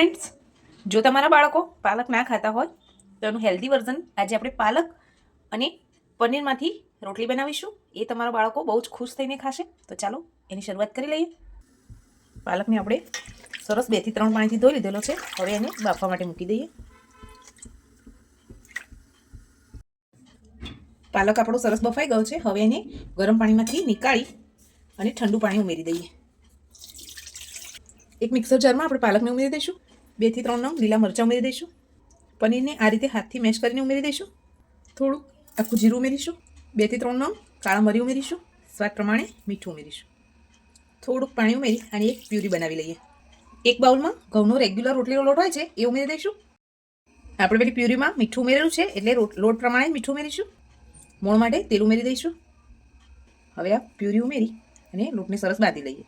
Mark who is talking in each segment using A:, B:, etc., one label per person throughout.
A: Friends જો તમારા બાળકો પાલક ના ખાતા હોય, તો એનું હેલ્ધી વર્ઝન આજે આપણે પાલક અને પનીરમાંથી રોટલી બનાવીશું. એ તમારા બાળકો બહુ જ ખુશ થઈને ખાશે. તો ચાલો, એની શરૂઆત કરી લઈએ. પાલકને આપણે સરસ બેથી ત્રણ પાણીથી ધોઈ લીધેલો છે. હવે એને બાફવા માટે મૂકી દઈએ. પાલક આપણો સરસ બફાઈ ગયો છે. હવે એને ગરમ પાણીમાંથી નીકાળી અને ઠંડુ પાણી ઉમેરી દઈએ. એક મિક્સર જારમાં આપણે પાલકને ઉમેરી દઈશું. બેથી ત્રણ નંગ લીલા મરચાં ઉમેરી દઈશું. પનીરને આ રીતે હાથથી મેશ કરીને ઉમેરી દઈશું. થોડુંક આખું જીરું ઉમેરીશું. બેથી ત્રણ નંગ કાળા મરી ઉમેરીશું. સ્વાદ પ્રમાણે મીઠું ઉમેરીશું. થોડુંક પાણી ઉમેરી અને એક પ્યુરી બનાવી લઈએ. એક બાઉલમાં ઘઉંનો રેગ્યુલર રોટલીનો લોટ હોય છે, એ ઉમેરી દઈશું. આપણે પેલી પ્યુરીમાં મીઠું ઉમેરેલું છે, એટલે લોટ પ્રમાણે મીઠું ઉમેરીશું. મોણ માટે તેલ ઉમેરી દઈશું. હવે આ પ્યુરી ઉમેરી અને લોટને સરસ બાંધી લઈએ.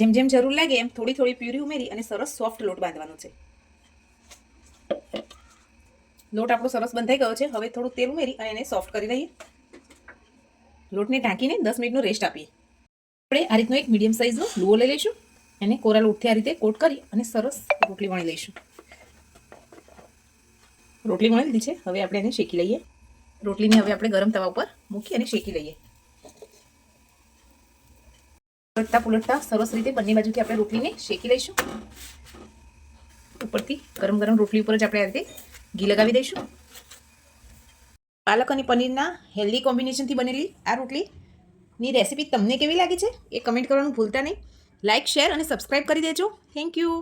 A: જેમ જેમ જરૂર લાગે એમ થોડી થોડી પ્યુરી ઉમેરી અને સરસ સોફ્ટ લોટ બાંધવાનો છે. લોટ આપણો સરસ બંધાઈ ગયો છે. હવે થોડું તેલ ઉમેરી અને એને સોફ્ટ કરી લઈએ લોટને ઢાંકીને દસ મિનિટનો રેસ્ટ આપીએ. આપણે આ રીતનો એક મીડિયમ સાઇઝનો લુઓ લઈ લઈશું. એને કોરા લોટથી આ રીતે કોટ કરી અને સરસ રોટલી વણી લઈશું. રોટલી વણી લીધી છે. હવે આપણે એને શેકી લઈએ. રોટલીને હવે આપણે ગરમ તવા ઉપર મૂકી અને શેકી લઈએ. પલટતા પુલટતા સરસ રીતે બંને બાજુથી આપણે રોટલીને શેકી લઈશું. ઉપરથી ગરમ ગરમ રોટલી ઉપર જ આપણે આ રીતે ઘી લગાવી દઈશું. પાલક અને પનીરના હેલ્ધી કોમ્બિનેશનથી બનેલી આ રોટલીની રેસીપી તમને કેવી લાગી છે એ કમેન્ટ કરવાનું ભૂલતા નહીં. લાઇક શેર અને સબસ્ક્રાઇબ કરી દેજો. Thank you